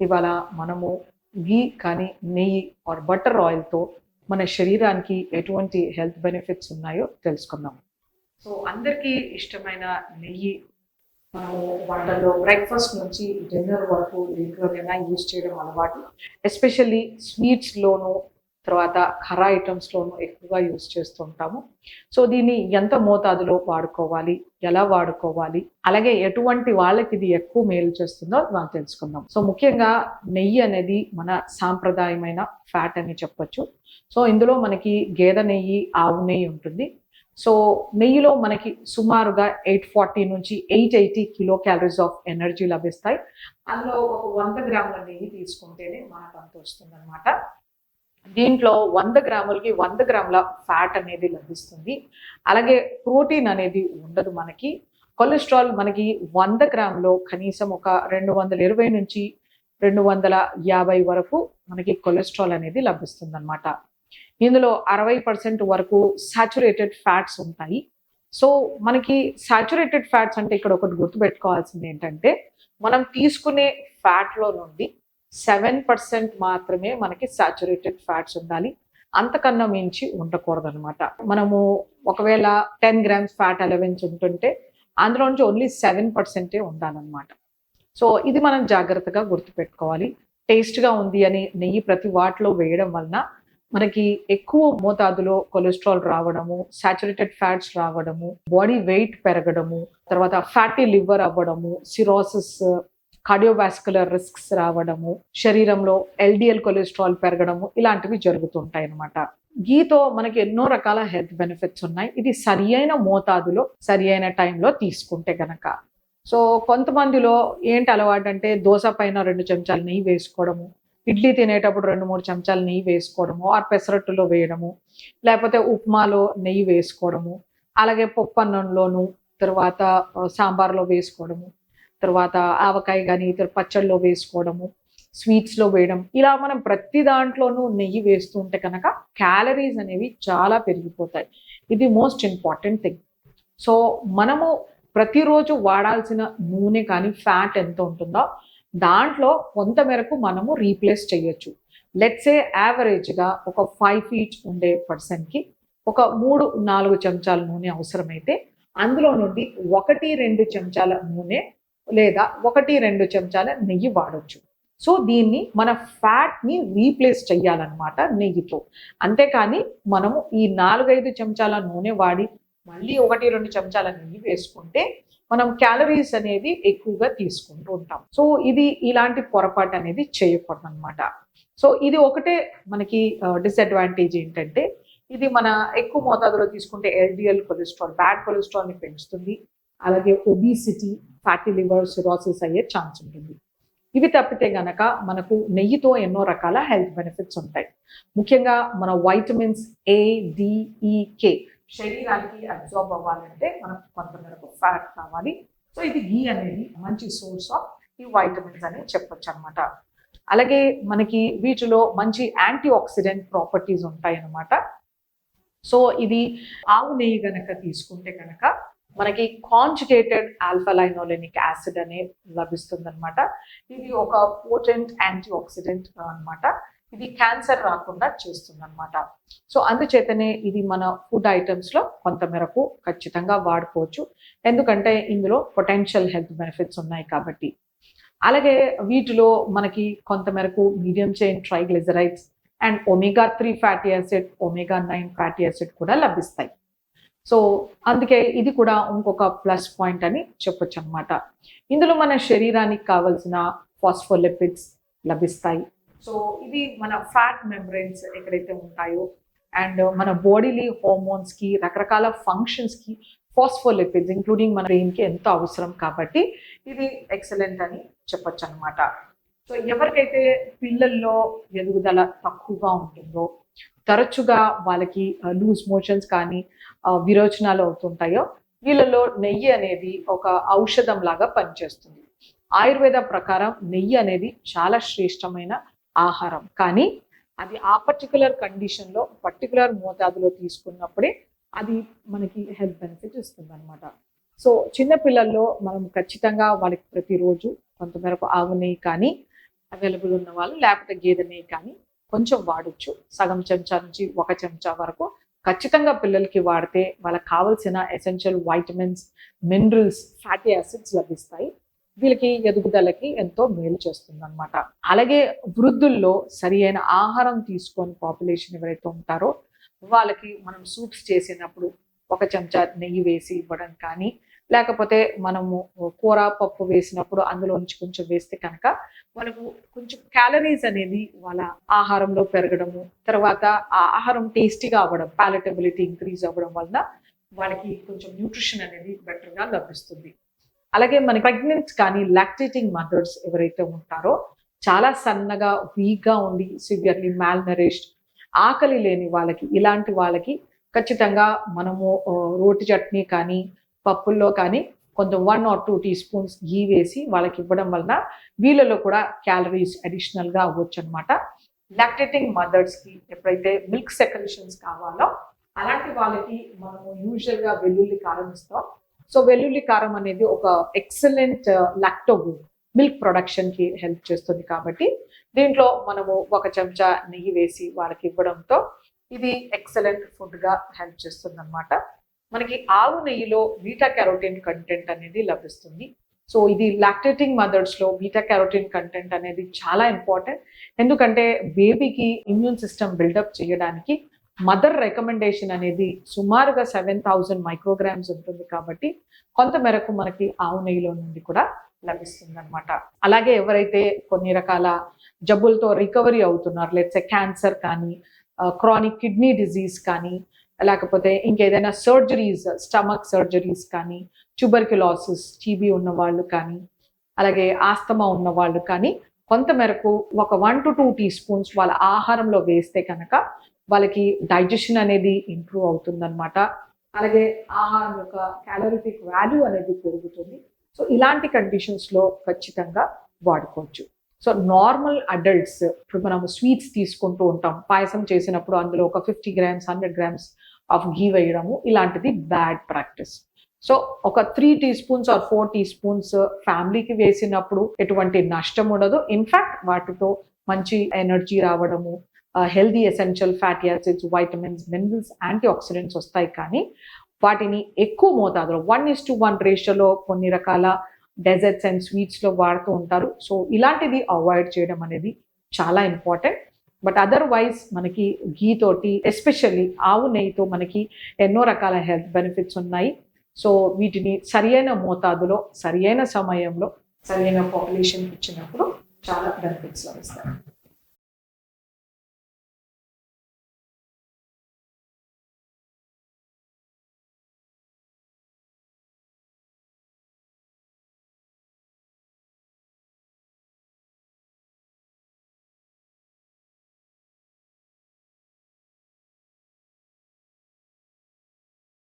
ఇవాళ మనము గీ కానీ నెయ్యి ఆర్ బటర్ ఆయిల్తో మన శరీరానికి ఎటువంటి హెల్త్ బెనిఫిట్స్ ఉన్నాయో తెలుసుకుందాం. సో అందరికీ ఇష్టమైన నెయ్యి మనము వంటల్లో బ్రేక్ఫాస్ట్ నుంచి డిన్నర్ వరకు రెగ్యులర్గా యూజ్ చేయడం అలవాటు. ఎస్పెషల్లీ స్వీట్స్లోనూ తర్వాత ఖరా ఐటమ్స్లోనూ ఎక్కువగా యూజ్ చేస్తుంటాము సో దీన్ని ఎంత మోతాదులో వాడుకోవాలి? ఎలా వాడుకోవాలి? అలాగే ఎటువంటి వాళ్ళకి ఇది ఎక్కువ మేలు చేస్తుందో మనం తెలుసుకుందాం. సో ముఖ్యంగా నెయ్యి అనేది మన సాంప్రదాయమైన ఫ్యాట్ అని చెప్పొచ్చు. సో ఇందులో మనకి గేదె నెయ్యి ఆవు నెయ్యి ఉంటుంది. సో నెయ్యిలో మనకి సుమారుగా ఎయిట్ ఫార్టీ నుంచి eight eighty kilo calories of energy లభిస్తాయి. అందులో ఒక వంద గ్రాముల నెయ్యి తీసుకుంటేనే మనకు అంత వస్తుంది అనమాట దీంట్లో వంద గ్రాములకి వంద గ్రాముల ఫ్యాట్ అనేది లభిస్తుంది. అలాగే ప్రోటీన్ అనేది ఉండదు మనకి. కొలెస్ట్రాల్ మనకి వంద గ్రాములో కనీసం ఒక రెండు వందల ఇరవై నుంచి రెండు వందల యాభై వరకు మనకి కొలెస్ట్రాల్ అనేది లభిస్తుంది అనమాట ఇందులో అరవై పర్సెంట్ వరకు సాచురేటెడ్ ఫ్యాట్స్ ఉంటాయి. సో మనకి సాచురేటెడ్ ఫ్యాట్స్ అంటే ఇక్కడ ఒకటి గుర్తుపెట్టుకోవాల్సింది ఏంటంటే మనం తీసుకునే ఫ్యాట్లో నుండి సెవెన్ పర్సెంట్ మాత్రమే మనకి సాచురేటెడ్ ఫ్యాట్స్ ఉండాలి. అంతకన్నా మించి ఉండకూడదు అనమాట మనము ఒకవేళ టెన్ గ్రామ్స్ ఫ్యాట్ అలవెన్స్ ఉంటుంటే అందులో నుంచి ఓన్లీ సెవెన్ పర్సెంటే ఉండాలన్నమాట. సో ఇది మనం జాగ్రత్తగా గుర్తుపెట్టుకోవాలి. టేస్ట్గా ఉంది అని నెయ్యి ప్రతి వాటిలో వేయడం వలన మనకి ఎక్కువ మోతాదులో కొలెస్ట్రాల్ రావడము సాచురేటెడ్ ఫ్యాట్స్ రావడము బాడీ వెయిట్ పెరగడము తర్వాత ఫ్యాటీ లివర్ అవ్వడము సిరోసిస్ కార్డియోవాస్కులర్ రిస్క్స్ రావడము శరీరంలో ఎల్డిఎల్ కొలెస్ట్రాల్ పెరగడము ఇలాంటివి జరుగుతుంటాయి అన్నమాట. గీతో మనకి ఎన్నో రకాల హెల్త్ బెనిఫిట్స్ ఉన్నాయి. ఇది సరి అయిన మోతాదులో సరి అయిన టైంలో తీసుకుంటే గనక. సో కొంతమందిలో ఏంటి అలవాటు అంటే దోశ పైన రెండు చెంచాలు నెయ్యి వేసుకోవడము ఇడ్లీ తినేటప్పుడు రెండు మూడు చెంచాలు నెయ్యి వేసుకోవడము ఆ పెసరట్టులో వేయడము లేకపోతే ఉప్మాలో నెయ్యి వేసుకోవడము అలాగే పప్పు అన్నంలోను తర్వాత సాంబార్లో వేసుకోవడము తర్వాత ఆవకాయ కానీ ఇతర పచ్చళ్ళలో వేసుకోవడము స్వీట్స్లో వేయడం ఇలా మనం ప్రతి దాంట్లోనూ నెయ్యి వేస్తూ ఉంటే కనుక క్యాలరీస్ అనేవి చాలా పెరిగిపోతాయి. ఇది మోస్ట్ ఇంపార్టెంట్ థింగ్ సో మనము ప్రతిరోజు వాడాల్సిన నూనె కానీ ఫ్యాట్ ఎంత ఉంటుందో దాంట్లో కొంత మేరకు మనము రీప్లేస్ చేయొచ్చు. లెట్సే యావరేజ్గా ఒక ఫైవ్ ఫీట్ ఉండే పర్సన్కి ఒక మూడు నాలుగు చెంచాల నూనె అవసరమైతే అందులో నుండి ఒకటి రెండు చెంచాల నూనె లేదా ఒకటి రెండు చెంచాల నెయ్యి వాడొచ్చు. సో దీన్ని మన ఫ్యాట్ని రీప్లేస్ చేయాలన్నమాట నెయ్యితో. అంతేకాని మనము ఈ నాలుగైదు చెంచాల నూనె వాడి మళ్ళీ ఒకటి రెండు చెంచాల నెయ్యి వేసుకుంటే మనం క్యాలరీస్ అనేది ఎక్కువగా తీసుకుంటూ ఉంటాం. సో ఇది ఇలాంటి పొరపాటు అనేది చేయకూడదు అనమాట సో ఇది ఒకటే మనకి డిసడ్వాంటేజ్ ఏంటంటే ఇది మన ఎక్కువ మోతాదులో తీసుకుంటే ఎల్డిఎల్ కొలెస్ట్రాల్ బ్యాడ్ కొలెస్ట్రాల్ని పెంచుతుంది. అలాగే ఒబిసిటీ ఫ్యాటీ లివర్ సిరోసిస్ అయ్యే ఛాన్స్ ఉంటుంది. ఇవి తప్పితే గనక మనకు నెయ్యితో ఎన్నో రకాల హెల్త్ బెనిఫిట్స్ ఉంటాయి. ముఖ్యంగా మన vitamins A D E K శరీరానికి అబ్జార్బ్ అవ్వాలంటే మనకు కొంతమేరకు ఫ్యాట్ కావాలి. సో ఇది గీ అనేది మంచి సోర్స్ ఆఫ్ ఈ వైటమిన్స్ అని చెప్పొచ్చు అనమాట అలాగే మనకి వీటిలో మంచి యాంటీ ఆక్సిడెంట్ ప్రాపర్టీస్ ఉంటాయి అన్నమాట సో ఇది ఆవు నెయ్యి గనక తీసుకుంటే కనుక మనకి కాంజుగేటెడ్ ఆల్ఫలైనోలినిక్ యాసిడ్ అనే లభిస్తుంది అనమాట ఇది ఒక పోటెంట్ యాంటీ ఆక్సిడెంట్ అనమాట ఇది క్యాన్సర్ రాకుండా చేస్తుంది అనమాట సో అందుచేతనే ఇది మన ఫుడ్ ఐటమ్స్లో కొంతమేరకు ఖచ్చితంగా వాడుకోవచ్చు. ఎందుకంటే ఇందులో పొటెన్షియల్ హెల్త్ బెనిఫిట్స్ ఉన్నాయి కాబట్టి. అలాగే వీటిలో మనకి కొంతమేరకు medium chain triglycerides and omega three fatty acid omega nine fatty acid కూడా లభిస్తాయి. సో అందుకే ఇది కూడా ఇంకొక ప్లస్ పాయింట్ అని చెప్పొచ్చు అనమాట ఇందులో మన శరీరానికి కావలసిన ఫాస్ఫోలిపిడ్స్ లభిస్తాయి. సో ఇది మన ఫ్యాట్ మెంబ్రెయిన్స్ ఎక్కడైతే ఉంటాయో అండ్ మన బాడీలీ హార్మోన్స్కి రకరకాల ఫంక్షన్స్కి ఫాస్ఫోలిపిడ్స్ ఇంక్లూడింగ్ మన బ్రెయిన్కి ఎంతో అవసరం కాబట్టి ఇది ఎక్సలెంట్ అని చెప్పొచ్చు అనమాట సో ఎవరికైతే పిల్లల్లో ఎదుగుదల తక్కువగా ఉంటుందో తరచుగా వాళ్ళకి లూజ్ మోషన్స్ కానీ విరోచనాలు అవుతుంటాయో వీళ్ళలో నెయ్యి అనేది ఒక ఔషధం లాగా పనిచేస్తుంది. ఆయుర్వేద ప్రకారం నెయ్యి అనేది చాలా శ్రేష్టమైన ఆహారం. కానీ అది ఆ పర్టికులర్ కండిషన్లో పర్టికులర్ మోతాదులో తీసుకున్నప్పుడే అది మనకి హెల్త్ బెనిఫిట్ ఇస్తుంది అనమాట సో చిన్న పిల్లల్లో మనం ఖచ్చితంగా వాళ్ళకి ప్రతిరోజు కొంతమేరకు ఆవు నెయ్యి కానీ అవైలబుల్ ఉన్న వాళ్ళు లేకపోతే గేదె నెయ్యి కానీ కొంచెం వాడొచ్చు. సగం చెంచా నుంచి ఒక చెంచా వరకు ఖచ్చితంగా పిల్లలకి వాడితే వాళ్ళకి కావాల్సిన essential vitamins minerals fatty acids లభిస్తాయి. వీళ్ళకి ఎదుగుదలకి ఎంతో మేలు చేస్తుంది అనమాట అలాగే వృద్ధుల్లో సరి అయిన ఆహారం తీసుకొని పాపులేషన్ ఎవరైతే ఉంటారో వాళ్ళకి మనం సూప్స్ చేసినప్పుడు ఒక చెంచా నెయ్యి వేసి ఇవ్వడం కానీ లేకపోతే మనము కూర పప్పు వేసినప్పుడు అందులో నుంచి కొంచెం వేస్తే కనుక మనకు కొంచెం క్యాలరీస్ అనేది వాళ్ళ ఆహారంలో పెరగడము తర్వాత ఆ ఆహారం టేస్టీగా అవ్వడం పాలటబిలిటీ ఇంక్రీజ్ అవ్వడం వలన వాళ్ళకి కొంచెం న్యూట్రిషన్ అనేది బెటర్గా లభిస్తుంది. అలాగే మన ప్రెగ్నెంట్ కానీ లాక్టేటింగ్ మదర్స్ ఎవరైతే ఉంటారో చాలా సన్నగా వీక్గా ఉండి సివియర్లీ మాల్ నరిష్డ్ ఆకలి లేని వాళ్ళకి ఇలాంటి వాళ్ళకి ఖచ్చితంగా మనము రోటి చట్నీ కానీ పప్పుల్లో కానీ కొంచెం one or two teaspoons ghee వేసి వాళ్ళకి ఇవ్వడం వలన వీళ్ళలో కూడా క్యాలరీస్ అడిషనల్గా అవ్వచ్చు అనమాట లాక్టేటింగ్ మదర్స్కి ఎప్పుడైతే మిల్క్ సెక్రెషన్స్ కావాలో అలాంటి వాళ్ళకి మనము యూజువల్గా వెల్లుల్లి కారం ఇస్తాం. సో వెల్లుల్లి కారం అనేది ఒక ఎక్సలెంట్ లాక్టోబుల్ మిల్క్ ప్రొడక్షన్కి హెల్ప్ చేస్తుంది కాబట్టి దీంట్లో మనము ఒక చెంచా నెయ్యి వేసి వాళ్ళకి ఇవ్వడంతో ఇది ఎక్సలెంట్ ఫుడ్గా హెల్ప్ చేస్తుంది అనమాట మనకి ఆవు నెయ్యిలో బీటా క్యారోటిన్ కంటెంట్ అనేది లభిస్తుంది. సో ఇది లాక్టేటింగ్ మదర్స్లో బీటా క్యారోటిన్ కంటెంట్ అనేది చాలా ఇంపార్టెంట్. ఎందుకంటే బేబీకి ఇమ్యూన్ సిస్టమ్ బిల్డప్ చేయడానికి మదర్ రికమెండేషన్ అనేది సుమారుగా సెవెన్ థౌజండ్ మైక్రోగ్రామ్స్ ఉంటుంది కాబట్టి కొంత మేరకు మనకి ఆవు నెయ్యిలో నుండి కూడా లభిస్తుంది అనమాట అలాగే ఎవరైతే కొన్ని రకాల జబ్బులతో రికవరీ అవుతున్నారు లెట్స్ క్యాన్సర్ కానీ క్రానిక్ కిడ్నీ డిజీజ్ కానీ లేకపోతే ఇంకేదైనా సర్జరీస్ స్టమక్ సర్జరీస్ కానీ ట్యూబర్క్యులాసిస్ టీబీ ఉన్న వాళ్ళు కానీ అలాగే ఆస్తమా ఉన్న వాళ్ళు కానీ కొంత మేరకు ఒక one to two teaspoons వాళ్ళ ఆహారంలో వేస్తే కనుక వాళ్ళకి డైజెషన్ అనేది ఇంప్రూవ్ అవుతుందన్నమాట. అలాగే ఆహారం యొక్క క్యాలరిఫిక్ వాల్యూ అనేది పెరుగుతుంది. సో ఇలాంటి కండిషన్స్లో ఖచ్చితంగా వాడుకోవచ్చు. సో నార్మల్ అడల్ట్స్ ఇప్పుడు మనం స్వీట్స్ తీసుకుంటూ ఉంటాం. పాయసం చేసినప్పుడు అందులో ఒక fifty grams hundred grams of ghee వేయడము ఇలాంటిది బ్యాడ్ ప్రాక్టీస్ సో ఒక three teaspoons or four teaspoons ఫ్యామిలీకి వేసినప్పుడు ఎటువంటి నష్టం ఉండదు. ఇన్ఫాక్ట్ వాటితో మంచి ఎనర్జీ రావడము healthy essential fatty acids vitamins minerals antioxidants వస్తాయి కానీ వాటిని ఎక్కువ మోతాదులో వన్ ఇస్ టు వన్ రేషియోలో కొన్ని రకాల డెజర్ట్స్ అండ్ స్వీట్స్లో వాడుతూ ఉంటారు. సో ఇలాంటిది అవాయిడ్ చేయడం అనేది చాలా ఇంపార్టెంట్ బట్ అదర్వైజ్ మనకి ఘీ తోటి ఎస్పెషల్లీ ఆవు నెయ్యితో మనకి ఎన్నో రకాల హెల్త్ బెనిఫిట్స్ ఉన్నాయి. సో వీటిని సరియైన మోతాదులో సరియైన సమయంలో సరియైన పాపులేషన్కి ఇచ్చినప్పుడు చాలా బెనిఫిట్స్ లభిస్తాయి.